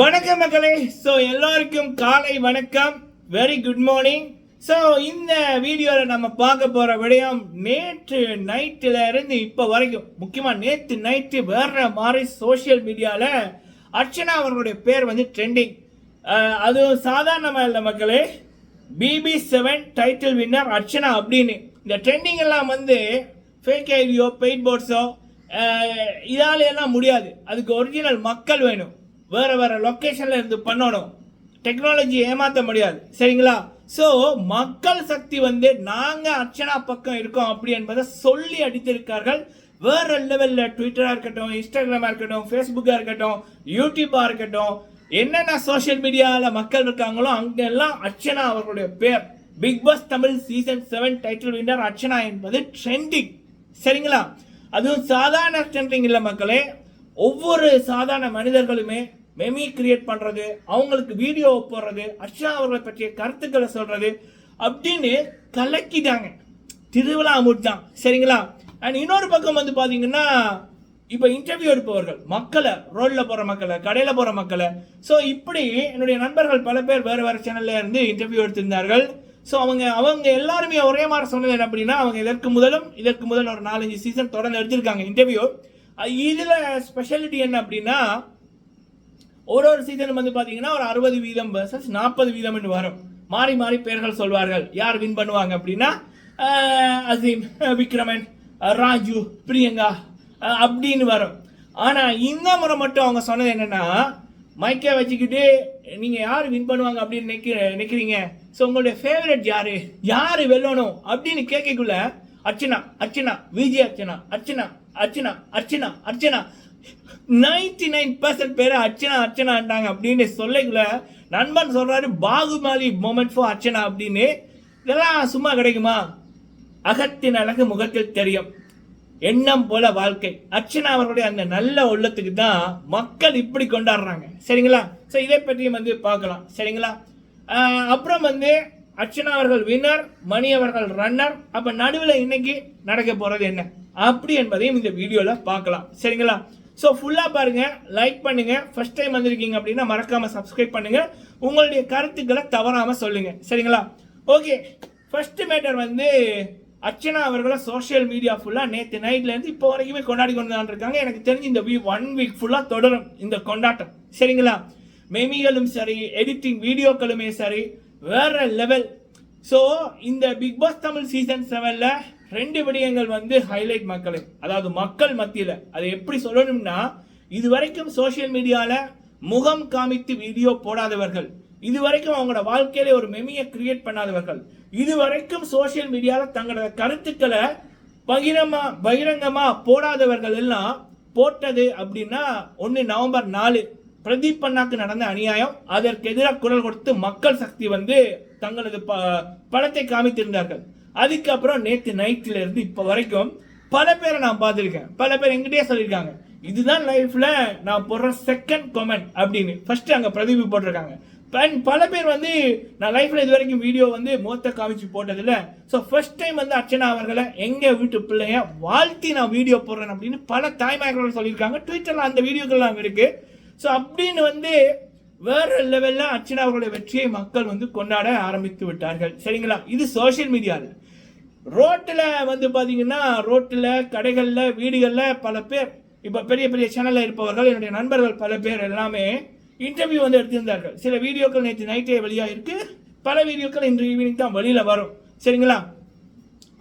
வணக்கம் மக்களே. ஸோ எல்லோருக்கும் காலை வணக்கம். வெரி குட் மார்னிங் ஸோ இந்த வீடியோவில் நம்ம பார்க்க போகிற விடயம் நேற்று நைட்டில் இருந்து இப்போ வரைக்கும். முக்கியமாக நேற்று நைட்டு வேற மாதிரி சோஷியல் மீடியாவில் அர்ச்சனா அவர்களுடைய பேர் வந்து ட்ரெண்டிங் அதுவும் சாதாரணமாக இல்லை மக்களே. BB seven title winner Archana அப்படின்னு. இந்த ட்ரெண்டிங் எல்லாம் வந்து ஃபேக் ஐடியோ பெயிட் போர்ட்ஸோ இதால எல்லாம் முடியாது. அதுக்கு ஒரிஜினல் மக்கள் வேணும். வேறு வேறு லொக்கேஷனில் இருந்து பண்ணணும். டெக்னாலஜி ஏமாற்ற முடியாது. சரிங்களா? ஸோ மக்கள் சக்தி வந்து நாங்கள் அர்ச்சனா பக்கம் இருக்கோம் அப்படி என்பதை சொல்லி அடித்திருக்கார்கள் வேற லெவலில் ட்விட்டராக இருக்கட்டும் இன்ஸ்டாகிராமாக இருக்கட்டும் ஃபேஸ்புக்காக இருக்கட்டும் யூடியூப்பாக இருக்கட்டும் என்னென்ன சோஷியல் மீடியாவில் மக்கள் இருக்காங்களோ அங்கெல்லாம் அர்ச்சனா அவர்களுடைய பேர். Big Boss Tamil season seven title winner Archana என்பது ட்ரெண்டிங் சரிங்களா? அதுவும் சாதாரண ட்ரெண்டிங் இல்லை மக்களே. ஒவ்வொரு சாதாரண மனிதர்களுமே மெமி கிரியேட் பண்ணுறது அவங்களுக்கு வீடியோ போடுறது அர்ஷா அவர்களை பற்றிய கருத்துக்களை சொல்கிறது அப்படின்னு கலக்கிட்டாங்க. திருவிழா முடிச்சான் சரிங்களா? அண்ட் இன்னொரு பக்கம் வந்து பார்த்தீங்கன்னா இப்போ இன்டர்வியூ எடுப்பவர்கள் மக்களை ரோட்ல போகிற மக்களை கடையில் போகிற மக்களை. ஸோ இப்படி என்னுடைய நண்பர்கள் பல பேர் வேறு வேறு சேனல்ல இருந்து இன்டர்வியூ எடுத்திருந்தார்கள். ஸோ அவங்க அவங்க எல்லாருமே ஒரே மாதிரி சொன்னது என்ன அப்படின்னா அவங்க இதற்கு முதலும் இதற்கு முதல் ஒரு நாலஞ்சு சீசன் தொடர்ந்து எடுத்திருக்காங்க இன்டர்வியூ இதில் ஸ்பெஷாலிட்டி என்ன அப்படின்னா ஒரு ஒரு சீசனும் வந்து பார்த்தீங்கன்னா ஒரு அறுபது வீதம் வர்சஸ் நாற்பது வீதம் வரும். மாறி மாறி பெயர்கள் சொல்வார்கள். யார் வின் பண்ணுவாங்க அப்படின்னா அசீம் விக்ரமன் ராஜு பிரியங்கா அப்படின்னு வரும். ஆனால் இந்த முறை மட்டும் அவங்க சொன்னது என்னென்னா மைக்கை வச்சுக்கிட்டு நீங்கள் யார் வின் பண்ணுவாங்க அப்படின்னு நினைக்கிற நினைக்கிறீங்க? ஸோ உங்களுடைய ஃபேவரட் யார்? யார் வெல்லணும்? அப்படின்னு கேட்கக்குள்ள Archana Archana Vijay Archana Archana Archana Archana Archana ninety nine percent பேர் அர்ச்சனா அர்ச்சனாண்டாங்க அப்படின்னு சொல்லிக்குள்ள நண்பன் சொல்றாரு பாகுமாலி மொமெண்ட் ஃபார் அர்ச்சனா அப்படின்னு. இதெல்லாம் சும்மா கிடைக்குமா? அகத்தின் அழகு முகத்தில் தெரியும். எண்ணம் போல வாழ்க்கை. அர்ச்சனா அவர்களுடைய அந்த நல்ல உள்ளத்துக்கு தான் மக்கள் இப்படி கொண்டாடுறாங்க. சரிங்களா? ஸோ இதை பற்றியும் வந்து பார்க்கலாம். சரிங்களா? அப்புறம் வந்து அர்ச்சனா அவர்கள் வின்னர் மணி அவர்கள் ரன்னர் அப்போ நடுவில் இன்னைக்கு நடக்க போகிறது என்ன? அப்படி என்பதையும் இந்த வீடியோவில் பார்க்கலாம். சரிங்களா? ஸோ ஃபுல்லாக பாருங்கள் லைக் பண்ணுங்கள் ஃபர்ஸ்ட் டைம் வந்திருக்கீங்க அப்படின்னா மறக்காமல் சப்ஸ்கிரைப் பண்ணுங்கள் உங்களுடைய கருத்துக்களை தவறாமல் சொல்லுங்கள் சரிங்களா? ஓகே ஃபஸ்ட்டு மேட்டர் வந்து அர்ச்சனா அவர்களை சோஷியல் மீடியா ஃபுல்லாக நேற்று நைட்லேருந்து இப்போ வரைக்குமே கொண்டாடி கொண்டு தான் இருக்காங்க. எனக்கு தெரிஞ்சு இந்த வீ ஒன் வீக் ஃபுல்லாக தொடரும் இந்த கொண்டாட்டம். சரிங்களா? மெமிகளும் சரி எடிட்டிங் வீடியோக்களுமே சரி வேற லெவல் ஸோ இந்த பிக் பாஸ் தமிழ் சீசன் செவனில் ரெண்டு விடயங்கள் வந்து ஹைலைட் மக்களை. அதாவது மக்கள் மத்தியில். அதை எப்படி சொல்லணும்னா இது வரைக்கும் சோஷியல் மீடியாவில் முகம் காமித்து வீடியோ போடாதவர்கள் இதுவரைக்கும் அவங்களோட வாழ்க்கையில ஒரு மெமியை கிரியேட் பண்ணாதவர்கள் இதுவரைக்கும் சோஷியல் மீடியாவில் தங்களோட கருத்துக்களை பகிரமா பகிரங்கமா போடாதவர்கள் எல்லாம் போட்டது அப்படின்னா ஒன்று நவம்பர் நாலு பிரதீப் அண்ணாக்கு நடந்த அநியாயம் அதற்கு எதிராக குரல் கொடுத்து மக்கள் சக்தி வந்து தங்களது ப படத்தை காமித்திருந்தார்கள். அதுக்கப்புறம் நேற்று நைட்டிலேருந்து இப்போ வரைக்கும் பல பேரை நான் பார்த்துருக்கேன். பல பேர் எங்கிட்டே சொல்லியிருக்காங்க. இதுதான் லைஃப்பில் நான் போடுற செகண்ட் கமெண்ட் அப்படின்னு ஃபஸ்ட்டு அங்கே பிரதீப் போட்டிருக்காங்க. அண்ட் பல பேர் வந்து நான் லைஃப்பில் இது வரைக்கும் வீடியோ வந்து மூத்த காமிச்சு போட்டதில்ல. ஸோ ஃபர்ஸ்ட் டைம் வந்து அர்ச்சனா அவர்களை எங்கள் வீட்டு பிள்ளைய வாழ்த்தி நான் வீடியோ போடுறேன் அப்படின்னு பல தாய்மார்கள் சொல்லியிருக்காங்க. ட்விட்டரில் அந்த வீடியோக்கள்லாம் இருக்குது ஸோ அப்படின்னு வந்து வேற லெவலில் அர்ச்சனா அவர்களுடைய வெற்றியை மக்கள் வந்து கொண்டாட ஆரம்பித்து விட்டார்கள். சரிங்களா? இது சோஷியல் மீடியாவில் ரோட்டில் வந்து பார்த்தீங்கன்னா ரோட்டில் கடைகளில் வீடுகளில் பல பேர் இப்போ பெரிய பெரிய சேனலில் இருப்பவர்கள் என்னுடைய நண்பர்கள் பல பேர் எல்லாமே இன்டர்வியூ வந்து எடுத்திருந்தார்கள். சில வீடியோக்கள் நேற்று நைட்டே வெளியாக இருக்கு பல வீடியோக்கள் இன்று ஈவினிங் தான் வெளியில் வரும். சரிங்களா?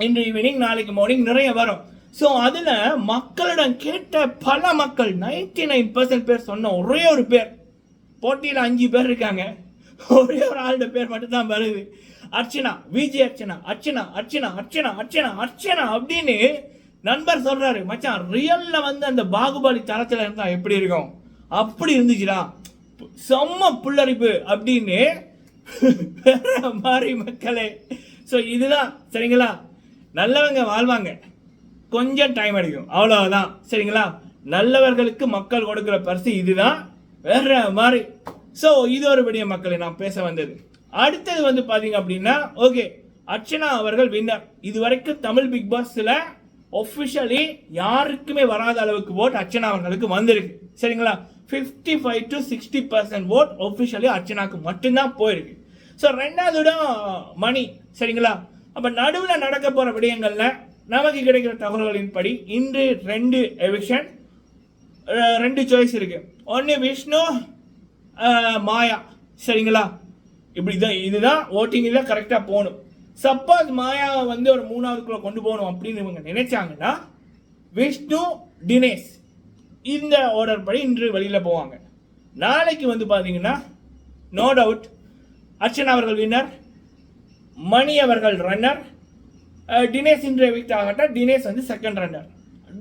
இன்று ஈவினிங் நாளைக்கு மார்னிங் நிறைய வரும். ஸோ அதில் மக்களிடம் கேட்ட பல மக்கள் நைன்டி நைன் பர்சன்ட் பேர் சொன்ன ஒரே ஒரு பேர் போட்டியில் அஞ்சு பேர் இருக்காங்க. ஒரே ஒரு ஆளு பேர் மட்டும்தான் வருது. அர்ச்சனா விஜி அர்ச்சனா அர்ச்சனா அர்ச்சனா அர்ச்சனா அர்ச்சனா அர்ச்சனா அப்படின்னு நண்பர் சொல்றாரு. மச்சான் ரியல்ல வந்து அந்த பாகுபலி தளத்துல இருந்தா எப்படி இருக்கும்? அப்படி இருந்துச்சுடா. செம்ம புல்லரிப்பு அப்படின்னு வேற மாதிரி மக்களே. ஸோ இதுதான் சரிங்களா? நல்லவங்க வாழ்வாங்க. கொஞ்சம் டைம் அடிக்கும். அவ்வளோதான் சரிங்களா? நல்லவர்களுக்கு மக்கள் கொடுக்குற பரிசு இதுதான். வேற மாதிரி. ஸோ இது ஒரு பெரிய மக்களை நான் பேச வந்தது. அடுத்தது வந்து பார்த்தீங்க அப்படின்னா ஓகே அர்ச்சனா அவர்கள் வின்னர் இது வரைக்கும் தமிழ் பிக் பாஸில் ஒஃபிஷியலி யாருக்குமே வராத அளவுக்கு ஓட் அர்ச்சனா அவர்களுக்கு வந்திருக்கு. சரிங்களா? Fifty five to sixty percent vote officially அர்ச்சனாக்கு மட்டும்தான் போயிருக்கு. ஸோ ரெண்டாவது இடம் uh, மணி சரிங்களா? அப்போ நடுவில் நடக்க போகிற விடயங்களில் நமக்கு கிடைக்கிற தகவல்களின் படி இன்று ரெண்டு எவிக்ஷன் ரெண்டு சாய்ஸ் இருக்குது ஒன்று விஷ்ணு மாயா. சரிங்களா? இப்படி தான் இதுதான் ஓட்டிங் தான் கரெக்டாக போகணும். சப்போஸ் மாயாவை வந்து ஒரு மூணாவதுக்குள்ளே கொண்டு போகணும் அப்படின்னு இவங்க நினைச்சாங்கன்னா விஷ்ணு தினேஷ் இந்த ஆர்டர் படி இன்று வெளியில் போவாங்க. நாளைக்கு வந்து பார்த்தீங்கன்னா நோ டவுட் அர்ச்சனா அவர்கள் வின்னர் மணி அவர்கள் ரன்னர் டினேஷ் இன்றைய வீட்டாகட்டால் ஆகட்டும் தினேஷ் வந்து செகண்ட் ரன்னர்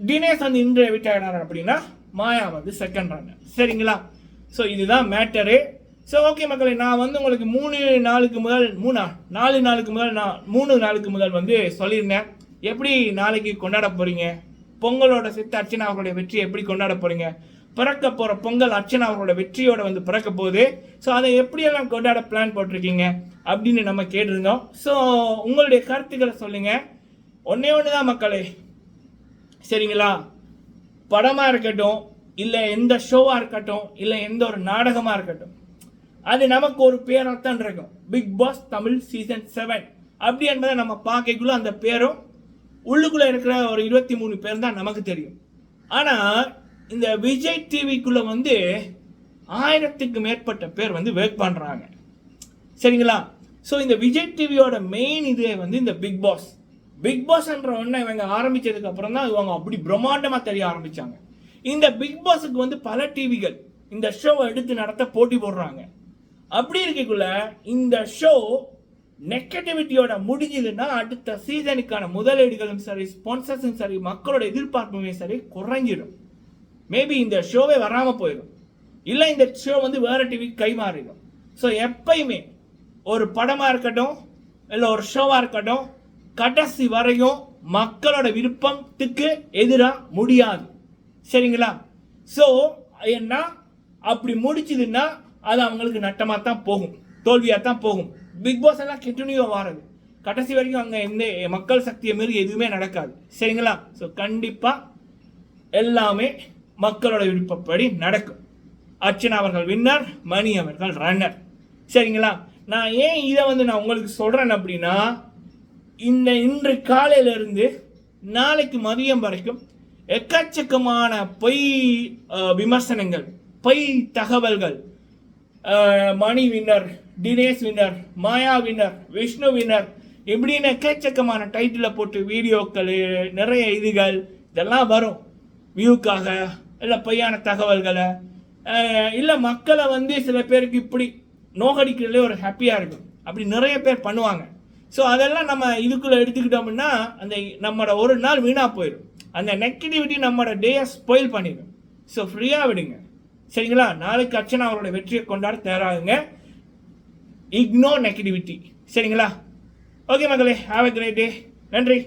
தினேஷ் வந்து இன்றைய எவிக்ட் ஆகினார் அப்படின்னா மாயா வந்து செகண்ட் ரன்னர் சரிங்களா? ஸோ இதுதான் மேட்டரு. ஸோ ஓகே மக்களே நான் வந்து உங்களுக்கு மூணு நாளுக்கு முதல் மூணா நாலு நாளுக்கு முதல் நான் மூணு நாளுக்கு முதல் வந்து சொல்லியிருந்தேன். எப்படி நாளைக்கு கொண்டாட போகிறீங்க பொங்கலோட சேர்த்து அர்ச்சனா அவர்களுடைய வெற்றியை எப்படி கொண்டாட போகிறீங்க பிறக்க போகிற பொங்கல் அர்ச்சனா அவர்களோட வெற்றியோட வந்து பிறக்க போகுது. ஸோ அதை எப்படியெல்லாம் கொண்டாட பிளான் போட்டிருக்கீங்க? அப்படின்னு நம்ம கேட்டிருந்தோம். ஸோ உங்களுடைய கருத்துக்களை சொல்லுங்கள் ஒன்னே ஒன்று தான் மக்களே. சரிங்களா? படமாக இருக்கட்டும் இல்லை எந்த ஷோவாக இருக்கட்டும் இல்லை எந்த ஒரு நாடகமாக இருக்கட்டும் அது நமக்கு ஒரு பேரர்த்தம் இருக்கும். Big Boss Tamil season seven அப்படி என்பதை நம்ம பார்க்கக்குள்ள அந்த பேரும் உள்ளுக்குள்ளே இருக்கிற ஒரு இருபத்தி மூணு பேர் தான் நமக்கு தெரியும். ஆனால் இந்த விஜய் டிவிக்குள்ளே வந்து ஆயிரத்துக்கு மேற்பட்ட பேர் வந்து ஒர்க் பண்ணுறாங்க சரிங்களா? ஸோ இந்த விஜய் டிவியோட மெயின் இது வந்து இந்த பிக் பாஸ் பிக் பாஸ்ன்ற ஒன்றை இவங்க ஆரம்பித்ததுக்கு அப்புறம் தான் இவங்க அப்படி பிரம்மாண்டமாக தெரிய ஆரம்பித்தாங்க இந்த பிக் பாஸுக்கு வந்து பல டிவிகள் இந்த ஷோவை எடுத்து நடத்த போட்டி போடுறாங்க. அப்படி இருக்கக்குள்ள இந்த ஷோ நெகட்டிவிட்டியோட முடிஞ்சதுன்னா அடுத்த சீசனுக்கான முதலீடுகளும் சரி ஸ்பான்சர்ஸும் சரி மக்களோட எதிர்பார்ப்புமே சரி குறைஞ்சிடும் மேபி இந்த ஷோவே வராமல் போயிடும் இல்லை இந்த ஷோ வந்து வேறு டிவி கை மாறிடும் ஸோ எப்பயுமே ஒரு படமாக இருக்கட்டும் இல்லை ஒரு ஷோவாக இருக்கட்டும் கடைசி வரையும் மக்களோட விருப்பத்துக்கு எதிராக முடியாது. சரிங்களா? ஸோ என்ன? அப்படி முடிச்சதுன்னா அது அவங்களுக்கு நட்டமாக தான் போகும். தோல்வியாக தான் போகும். பிக் பாஸ் எல்லாம் கண்டினியூ வாரது. கடைசி வரைக்கும் அங்கே எந்த மக்கள் சக்தியை மாரி எதுவுமே நடக்காது. சரிங்களா? ஸோ கண்டிப்பாக எல்லாமே மக்களோட விருப்பப்படி நடக்கும். அர்ச்சனா அவர்கள் வின்னர் மணி அவர்கள் ரன்னர் சரிங்களா? நான் ஏன் இதை வந்து நான் உங்களுக்கு சொல்கிறேன் அப்படின்னா இந்த இன்று காலையில இருந்து நாளைக்கு மதியம் வரைக்கும் எக்கச்சக்கமான பொய் விமர்சனங்கள் பொய் தகவல்கள். Mani winner Dinesh winner Maya winner Vishnu winner இப்படின்னு எக்கச்சக்கமான டைட்டிலை போட்டு வீடியோக்கள் நிறைய இதுகள் இதெல்லாம் வரும். வியூக்காக இல்லை பொய்யான தகவல்களை. இல்லை மக்களை வந்து சில பேருக்கு இப்படி நோகடிக்கிறதுலே ஒரு ஹாப்பியாக இருக்கும். அப்படி நிறைய பேர் பண்ணுவாங்க. ஸோ அதெல்லாம் நம்ம இதுக்குள்ளே எடுத்துக்கிட்டோம்னா அந்த நம்மளோட ஒரு நாள் வீணாக போயிடும். அந்த நெகட்டிவிட்டி நம்மளோட டேயை ஸ்பாயில் பண்ணிடும். ஸோ ஃப்ரீயாக விடுங்க. சரிங்களா? நாளைக்கு அர்ச்சனா அவரோட வெற்றியை கொண்டாட தயாராகுங்க. இக்னோர் நெகட்டிவிட்டி சரிங்களா? ஓகே மக்களே ஹாவ் எ கிரேட் டே நன்றி.